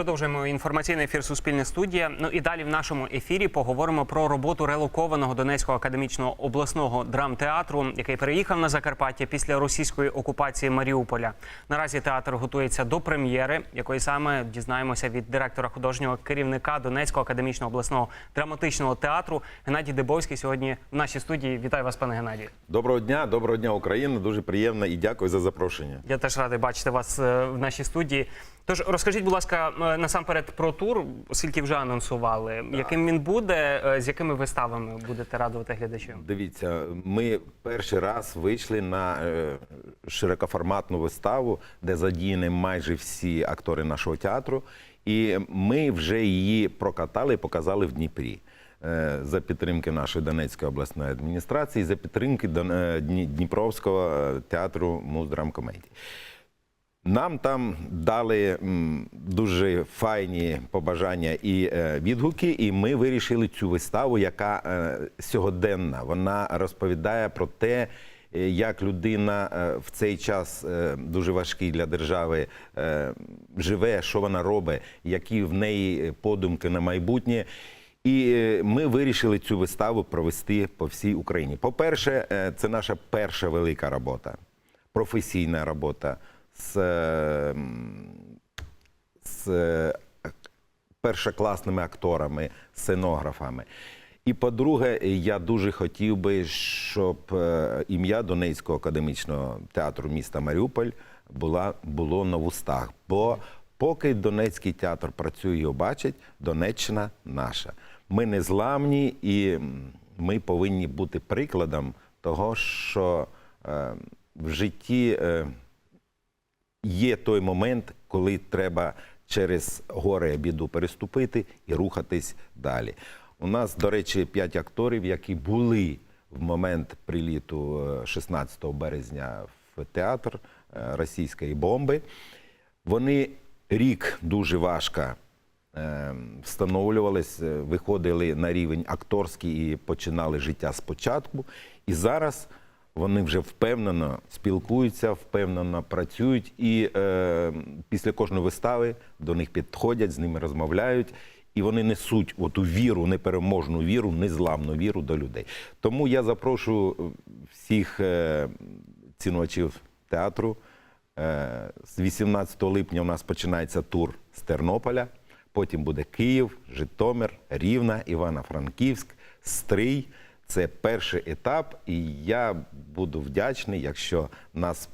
Продовжуємо інформаційний ефір Суспільне студія. Ну і далі в нашому ефірі поговоримо про роботу релокованого Донецького академічного обласного драмтеатру, який переїхав на Закарпаття після російської окупації Маріуполя. Наразі театр готується до прем'єри, якої саме дізнаємося від директора художнього керівника Донецького академічного обласного драматичного театру Геннадій Дебовський. Сьогодні в нашій студії. Вітаю вас, пане Геннадій. Доброго дня, доброго дня, Україна. Дуже приємно і дякую за запрошення. Я теж радий бачити вас е, в нашій студії. Тож розкажіть, будь ласка, насамперед про тур, оскільки вже анонсували. Яким він буде, е, з якими виставами будете радувати глядачів? Дивіться, ми перший раз вийшли на е, широкоформатну виставу, де задіяні майже всі актори нашого театру, і ми вже її прокатали і показали в Дніпрі. е, За підтримки нашої Донецької обласної адміністрації, за підтримки Дніпровського театру муздрамкомедії. Нам там дали дуже файні побажання і е, відгуки, і ми вирішили цю виставу, яка е, сьогоденна. Вона розповідає про те, е, як людина в цей час дуже важкий для держави живе, що вона робить, які в неї подумки на майбутнє. І ми вирішили цю виставу провести по всій Україні. По-перше, е, це наша перша велика робота, професійна робота з, е, з е, першокласними акторами, сценографами. І по-друге, я дуже хотів би, щоб е, ім'я Донецького академічного театру міста Маріуполь була, було на вустах. Бо поки Донецький театр працює і бачить, Донеччина наша. Ми не зламні і ми повинні бути прикладом того, що е, в житті. Е, є той момент, коли треба через горе біду переступити і рухатись далі. У нас, до речі, п'ять акторів, які були в момент приліту е, 16 березня в театр е, російської бомби. Вони рік дуже важко е, встановлювались, е, виходили на рівень акторський і починали життя спочатку. І зараз вони вже впевнено спілкуються, впевнено працюють, і е, після кожної вистави до них підходять, з ними розмовляють. І вони несуть оту віру, непереможну віру, незламну віру до людей. Тому я запрошую всіх е, цінувачів театру. Е, З 18 липня у нас починається тур з Тернополя. Потім буде Київ, Житомир, Рівна, Івано-Франківськ, Стрий. Це перший етап, і я буду вдячний, якщо нас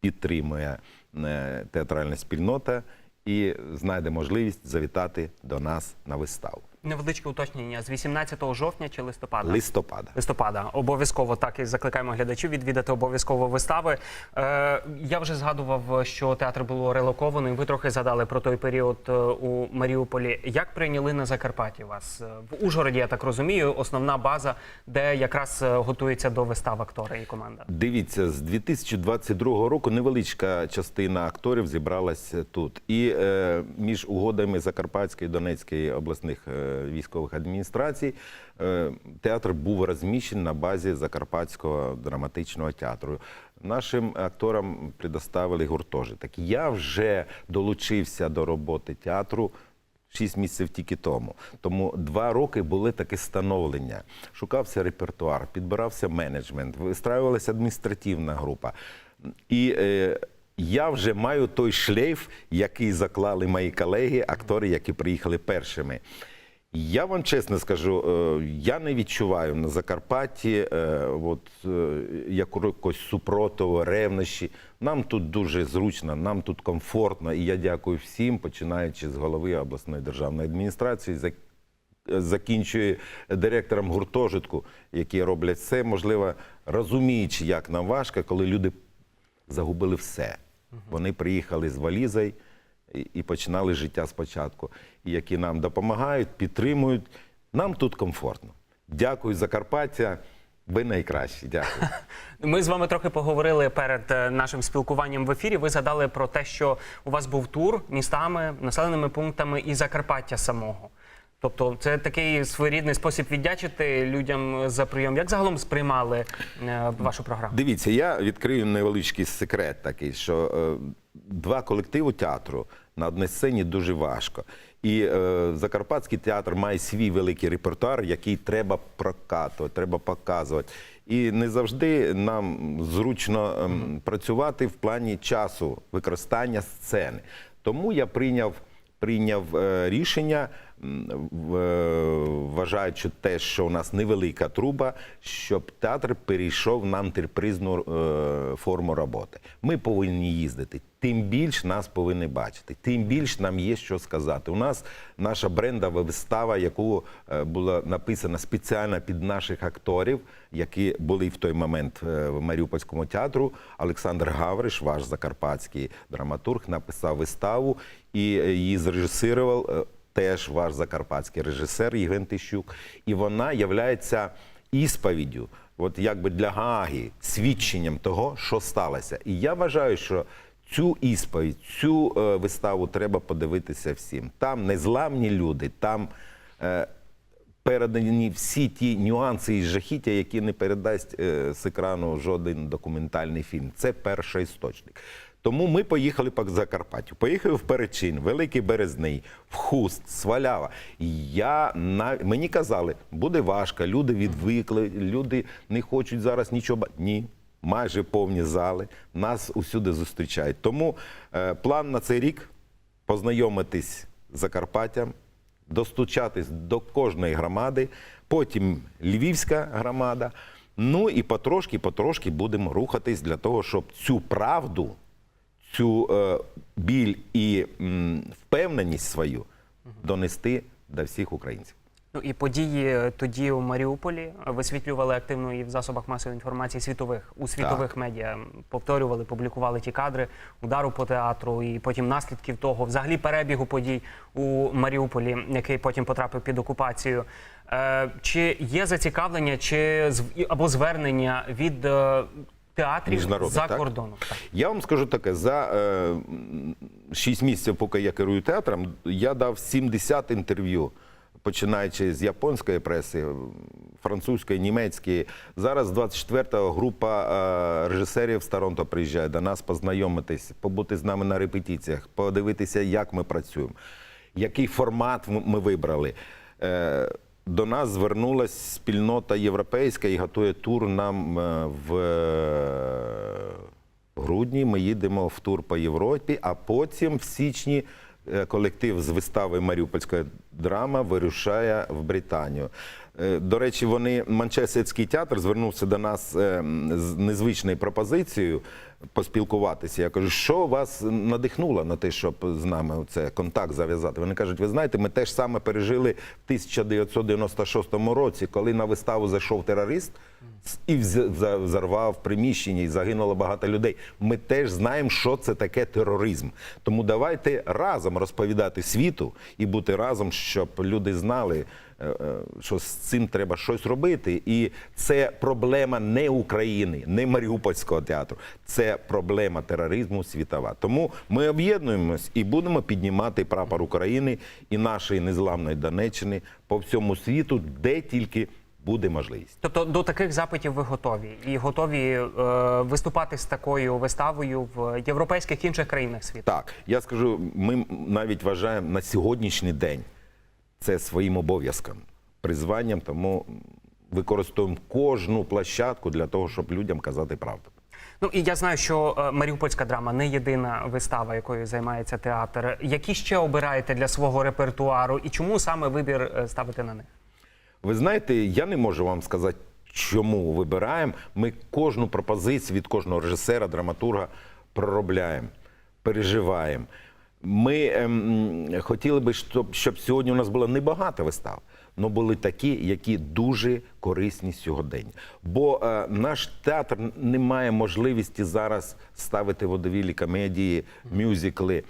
підтримує е, театральна спільнота і знайде можливість завітати до нас на виставу. Невеличке уточнення з 18 жовтня чи листопада? Листопада. Листопада обов'язково так і закликаємо глядачів відвідати обов'язково вистави. Е, я вже згадував, що театр було релоковано. і Ви трохи згадали про той період е, у Маріуполі. Як прийняли на Закарпатті вас Е, в Ужгороді? Я так розумію, основна база, де якраз е, готується до вистав актори і команда. Дивіться, з 2022 року невеличка частина акторів зібралася тут. І е, між угодами Закарпатської і Донецької обласних військових адміністрацій е, театр був розміщений на базі Закарпатського драматичного театру. Нашим акторам предоставили гуртожиток. Я вже долучився до роботи театру. Шість місяців тільки тому. Тому два роки були таке становлення. Шукався репертуар, підбирався менеджмент, вистраювалася адміністративна група. І е, я вже маю той шлейф, який заклали мої колеги, актори, які приїхали першими. Я вам чесно скажу, е, я не відчуваю на Закарпатті е, от, е, якогось супротиву, ревнощі. Нам тут дуже зручно, нам тут комфортно. І я дякую всім, починаючи з голови обласної державної адміністрації, закінчує директором гуртожитку, які роблять все, можливо, розуміючи, як нам важко, коли люди загубили все. Вони приїхали з валізою і, починали життя спочатку. І які нам допомагають, підтримують. Нам тут комфортно. Дякую, Закарпаття. Ви найкращі. Дякую. Ми з вами трохи поговорили перед е, нашим спілкуванням в ефірі. Ви згадали про те, що у вас був тур містами, населеними пунктами і Закарпаття самого. Тобто, це такий своєрідний спосіб віддячити людям за прийом. Як загалом сприймали е, вашу програму? Дивіться, я відкрию невеличкий секрет такий, що е, два колективи театру на одній сцені дуже важко. І е, Закарпатський театр має свій великий репертуар, який треба прокатувати, треба показувати. І не завжди нам зручно е, працювати в плані часу використання сцени. Тому я прийняв прийняв е, рішення, е, вважаючи те, що у нас невелика труба, щоб театр перейшов на антрепризну е, форму роботи. Ми повинні їздити. Тим більш нас повинні бачити, тим більш нам є що сказати. У нас наша брендова вистава, яку була написана спеціально під наших акторів, які були в той момент в Маріупольському театру. Олександр Гавриш, ваш закарпатський драматург, написав виставу і е, її зрежисував е, теж ваш закарпатський режисер Євген Тищук. І вона являється ісповіддю, от якби для Гааги, свідченням того, що сталося. І я вважаю, що цю ісповідь, цю е, виставу треба подивитися всім. Там незламні люди, там. Передані всі ті нюанси і жахіття, які не передасть з екрану жоден документальний фільм. Це перший істочник. Тому ми поїхали по Закарпаттю. Поїхали в Перечин, Великий Березний, в Хуст, Свалява. Я на мені казали, буде важко, люди відвикли, люди не хочуть зараз нічого. Ні. Майже повні зали, нас усюди зустрічають. Тому е, план на цей рік познайомитись з Закарпаттям, достучатись до кожної громади, потім Львівська громада. Ну і потрошки, потрошки будемо рухатись для того, щоб цю правду, цю е, біль і м, впевненість свою донести до всіх українців. Ну і події тоді у Маріуполі висвітлювали активно і в засобах масової інформації світових у світових медіа. Повторювали, публікували ті кадри удару по театру і потім наслідків того, взагалі перебігу подій у Маріуполі, який потім потрапив під окупацію. Е, чи є зацікавлення, чи або звернення від е, театрів за так? кордоном? Так. Я вам скажу таке: за е, м, 6 місяців, поки я керую театром, я дав 70 інтерв'ю, починаючи з японської преси, французької, німецької. Зараз 24-та група е, режисерів з Торонто приїжджає до нас познайомитись, побути з нами на репетиціях, подивитися, як ми працюємо, який формат ми вибрали. До нас звернулася спільнота європейська і готує тур нам е, в е, грудні. Ми їдемо в тур по Європі, а потім в січні е, колектив з вистави Маріупольська драма вирушає в Британію. До речі, вони Манчестерський театр звернувся до нас з незвичною пропозицією поспілкуватися. Я кажу, що вас надихнуло на те, щоб з нами це контакт зав'язати? Вони кажуть, ви знаєте, ми теж саме пережили в 1996 році, коли на виставу зайшов терорист і вз- взорвав приміщення і загинуло багато людей. Ми теж знаємо, що це таке тероризм. Тому давайте разом розповідати світу і бути разом, щоб люди знали, що з цим треба щось робити. І це проблема не України, не Маріупольського театру. Це проблема тероризму світова. Тому ми об'єднуємось і будемо піднімати прапор України і нашої незламної Донеччини по всьому світу, де тільки буде можливість. Тобто до таких запитів ви готові і готові е, виступати з такою виставою в європейських інших країнах світу. Так, я скажу, ми навіть вважаємо на сьогоднішній день це своїм обов'язком, призванням, тому використовуємо кожну площадку для того, щоб людям казати правду. Ну і я знаю, що е, Маріупольська драма не єдина вистава, якою займається театр. Які ще обираєте для свого репертуару, і чому саме вибір е, ставити на них? Ви знаєте, я не можу вам сказати, чому вибираємо. Ми кожну пропозицію від кожного режисера, драматурга проробляємо, переживаємо. Ми ем, хотіли би, щоб, щоб сьогодні у нас було небагато вистав, але були такі, які дуже корисні сьогодення. Бо е, наш театр не має можливості зараз ставити водовілі комедії, мюзикли.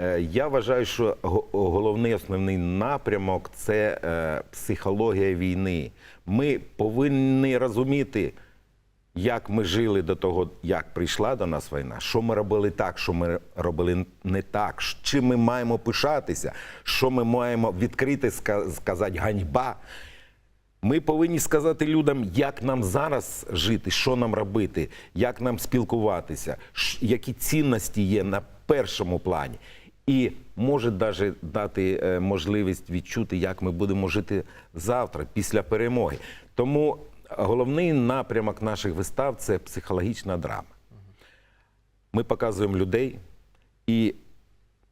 Е, Я вважаю, що го- головний основний напрямок це е, психологія війни. Ми повинні розуміти, як ми жили до того, як прийшла до нас війна, що ми робили так, що ми робили не так, чим ми маємо пишатися, що ми маємо відкрити сказати ганьба. Ми повинні сказати людям, як нам зараз жити, що нам робити, як нам спілкуватися, які цінності є на першому плані. і може навіть дати е, можливість відчути, як ми будемо жити завтра, після перемоги. Тому головний напрямок наших вистав це психологічна драма. Ми показуємо людей і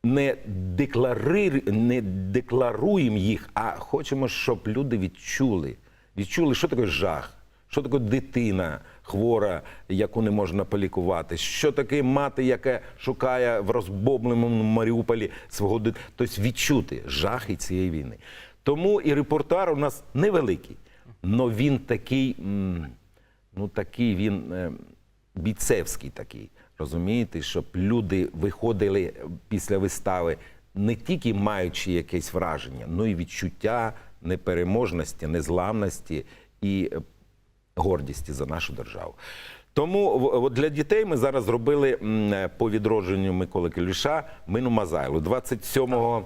не, деклари... не декларуємо їх, а хочемо, щоб люди відчули. Відчули, що таке жах, що таке дитина хвора, яку не можна полікувати, що таке мати, яка шукає в розбомбленому Маріуполі свого дитину. Тобто відчути жахи цієї війни. Тому і репортер у нас невеликий, але він такий, ну такий він е, бійцевський такий. Розумієте, щоб люди виходили після вистави не тільки маючи якесь враження, але й відчуття непереможності, незламності і е, гордісті за нашу державу. Тому от для дітей ми зараз зробили е, по відродженню Миколи Келюша Мину Мазайлу. 27 е, м,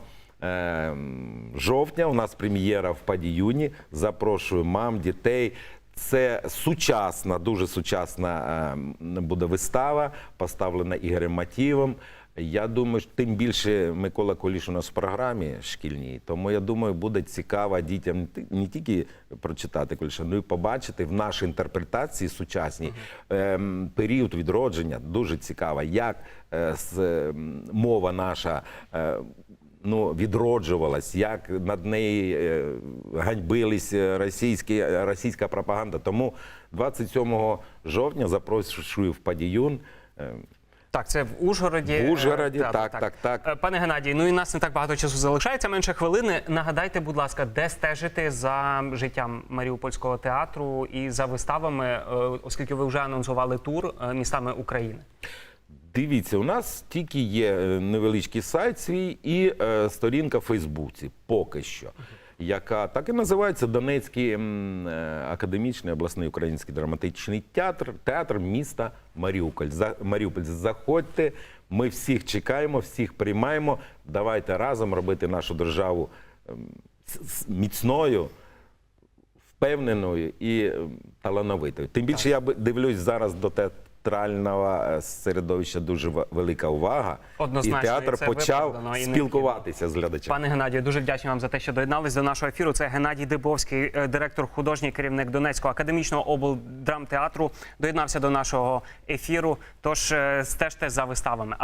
жовтня у нас прем'єра в Падіюні. Запрошую мам, дітей. Це сучасна, дуже сучасна е, буде вистава, поставлена Ігорем Матієвим. Я думаю, що тим більше Микола Коліш у нас в програмі шкільній, тому я думаю, буде цікаво дітям не тільки прочитати Коліша, але й побачити в нашій інтерпретації сучасній ем, період відродження. Дуже цікаво, як е, ем, мова наша. е, Ну, відроджувалась, як над нею е, ганьбились російські, російська пропаганда. Тому 27 жовтня запрошую в Падіюн. Е, Так, це в Ужгороді. В Ужгороді, Е, так, так, так. Е, Пане Геннадій, ну і нас не так багато часу залишається, менше хвилини. Нагадайте, будь ласка, де стежити за життям Маріупольського театру і за виставами, оскільки ви вже анонсували тур містами України. Дивіться, у нас тільки є е, невеличкий сайт свій і е, сторінка в Фейсбуці, поки що, яка так і називається Донецький м, е, академічний обласний український драматичний театр, театр міста Маріуполь. За, Маріуполь. Заходьте, ми всіх чекаємо, всіх приймаємо. Давайте разом робити нашу державу ем, с- с- міцною впевненою і е, талановитою. Тим більше я б- дивлюсь зараз до театрального е, середовища дуже велика увага. Однозначно, і театр і це почав і спілкуватися з глядачами. Пане Геннадію, дуже вдячні вам за те, що доєднались до нашого ефіру. Це Геннадій Дибовський, е, директор, художній керівник Донецького академічного облдрамтеатру. Доєднався до нашого ефіру. Тож е, стежте за виставами.